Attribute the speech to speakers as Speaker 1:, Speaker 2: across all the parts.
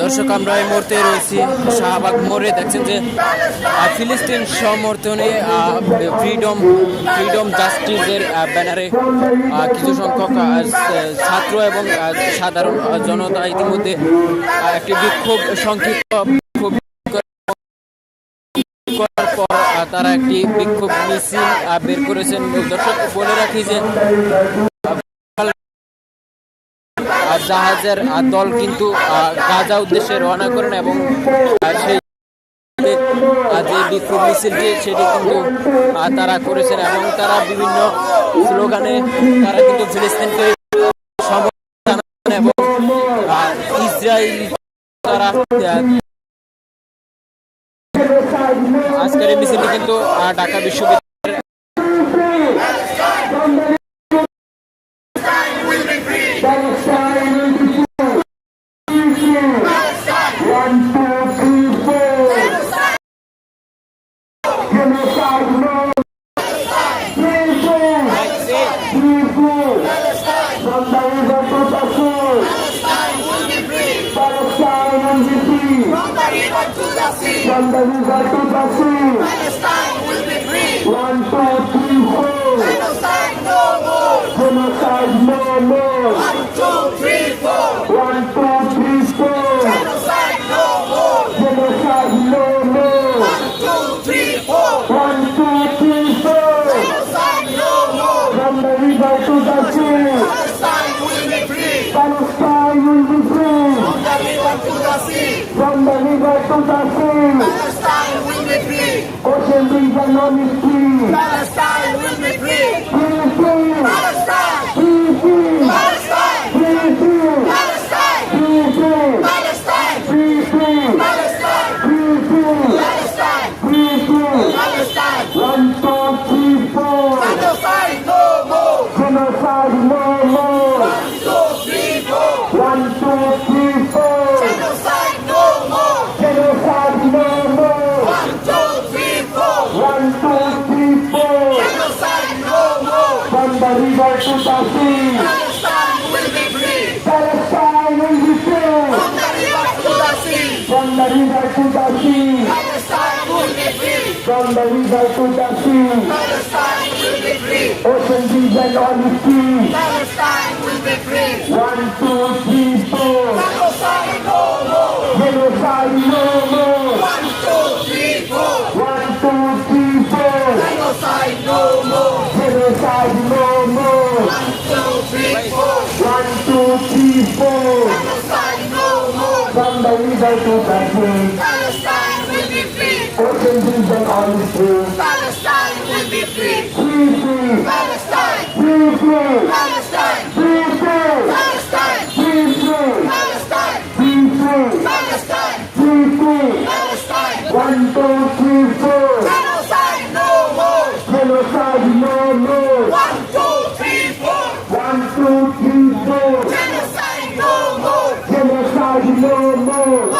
Speaker 1: দর্শক, আমরা এই মুহূর্তে রয়েছি শাহবাগ মোড়ে। দেখছেন যে ফিলিস্তিন সমর্থনে ফ্রিডম ফ্রিডম জাস্টিসের ব্যানারে কিছু সংখ্যক ছাত্র এবং সাধারণ জনতা ইতিমধ্যে একটি বিক্ষোভ সংক্ষিপ্ত করার পর তারা একটি বিক্ষোভ মিছিল বের করেছেন। দর্শক, বলে রাখি যে জাহাজের দল কিন্তু গাজা উদ্দেশ্যে রওনা করেন এবং সেই যে বিক্ষোভ মিছিলটি, সেটি কিন্তু তারা করেছেন এবং তারা বিভিন্ন স্লোগানে তারা কিন্তু ফিলিস্তিনকে সমর্থন এবং ইসরায়েল তারা আজকের মিছিলটি কিন্তু from the river to the sea.
Speaker 2: Palestine will be free.
Speaker 3: One, two, three, four.
Speaker 2: Genocide no more.
Speaker 3: Genocide no more.
Speaker 2: One, two, three, four.
Speaker 3: One, two, three, four.
Speaker 2: Genocide no more.
Speaker 3: Genocide no more.
Speaker 2: One, two, three, four.
Speaker 3: One, two, three, four.
Speaker 2: Genocide no more.
Speaker 3: From the river to the sea.
Speaker 2: Palestine will be free.
Speaker 3: Palestine will be free.
Speaker 2: From the river to the sea.
Speaker 3: From the river to the sea,
Speaker 2: Palestine will be free.
Speaker 3: ocean is free.
Speaker 2: Palestine will be free.
Speaker 3: Free, free,
Speaker 2: Palestine.
Speaker 3: free, free,
Speaker 2: Palestine.
Speaker 3: free, free,
Speaker 2: Palestine.
Speaker 3: free, free,
Speaker 2: Palestine.
Speaker 3: free, free,
Speaker 2: Palestine.
Speaker 3: free, free,
Speaker 2: Palestine.
Speaker 3: free, free.
Speaker 2: Palestine.
Speaker 3: One, two, three, four.
Speaker 2: Genocide no more.
Speaker 3: Genocide no From the river to the sea,
Speaker 2: Palestine will be free.
Speaker 3: Palestine will be free.
Speaker 2: From the river to the sea.
Speaker 3: From the river to the sea,
Speaker 2: Palestine will be free.
Speaker 3: from the river to the sea,
Speaker 2: Palestine will be free.
Speaker 3: ocean region on is free.
Speaker 2: Palestine
Speaker 3: to the sea,
Speaker 2: Palestine will be free.
Speaker 3: ocean region on is free.
Speaker 2: Palestine will be free.
Speaker 3: Free, free,
Speaker 2: Palestine.
Speaker 3: free, free,
Speaker 2: Palestine.
Speaker 3: free, free,
Speaker 2: Palestine.
Speaker 3: free, free,
Speaker 2: Palestine.
Speaker 3: free, free,
Speaker 2: Palestine.
Speaker 3: free, free.
Speaker 2: Palestine.
Speaker 3: One, two, three, four.
Speaker 2: Genocide no more.
Speaker 3: Genocide no more.
Speaker 2: One, two, three, four.
Speaker 3: One, two, three, four.
Speaker 2: Genocide no more.
Speaker 3: Genocide no more.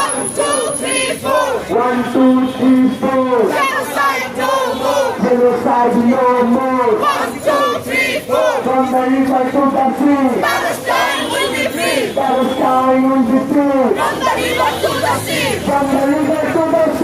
Speaker 2: One, two, three, four. Genocide no more.
Speaker 3: Genocide no more.
Speaker 2: One, two, three, four.
Speaker 3: From the river to the sea,
Speaker 2: Palestine will be free.
Speaker 3: Palestine will be free.
Speaker 2: From the river to the sea.
Speaker 3: From the river to the sea,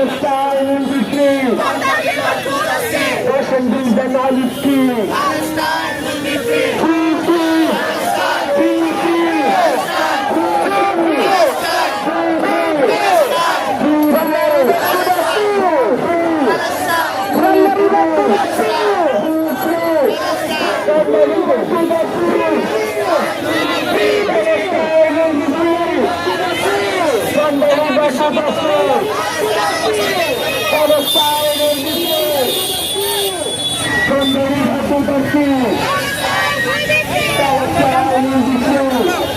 Speaker 2: Palestine will be free.
Speaker 3: Washington Benali free.
Speaker 2: Palestine will be free.
Speaker 3: Free, free.
Speaker 2: Palestine.
Speaker 3: Free, free.
Speaker 2: Palestine.
Speaker 3: Free, free.
Speaker 2: Palestine.
Speaker 3: Free, free.
Speaker 2: Palestine.
Speaker 3: Free, free.
Speaker 2: Palestine.
Speaker 3: Free,
Speaker 2: Palestine.
Speaker 3: Free, free.
Speaker 2: Palestine. Free,
Speaker 3: free.
Speaker 2: Palestine. Free, free.
Speaker 3: Palestine. Free,
Speaker 2: free.
Speaker 3: Palestine.
Speaker 2: para
Speaker 3: você, para o pai de
Speaker 2: Deus, campeonato do Brasil,
Speaker 3: para o pai de Deus.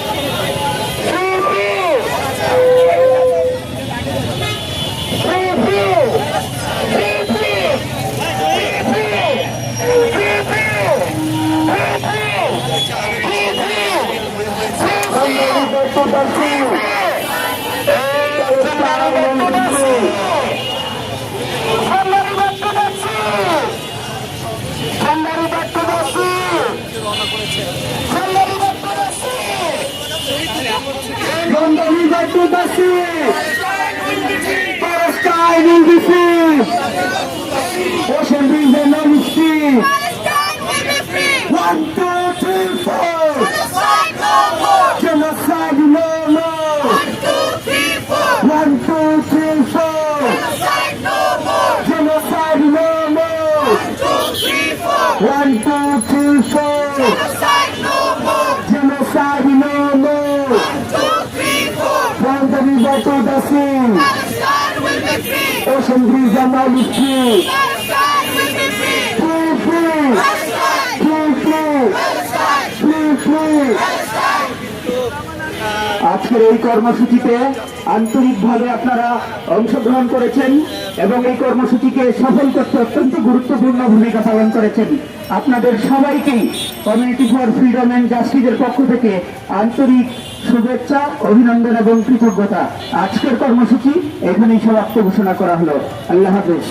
Speaker 3: Brasil! Palestine will be free! Ocean breeze and now is
Speaker 2: Palestine.
Speaker 3: Blue, Blue.
Speaker 2: Palestine.
Speaker 3: আজকের এই কর্মসূচিতে আন্তরিকভাবে আপনারা অংশগ্রহণ করেছেন এবং এই কর্মসূচিকে সফল করতে অত্যন্ত গুরুত্বপূর্ণ ভূমিকা পালন করেছেন আপনাদের সবাইকেই কমিউনিটি ফর ফ্রিডম অ্যান্ড জাস্টিসের পক্ষ থেকে আন্তরিক শুভেচ্ছা, অভিনন্দন এবং কৃতজ্ঞতা। আজকের কর্মসূচি এখানেই সমাপ্ত ঘোষণা করা হলো। আল্লাহ হাফেজ।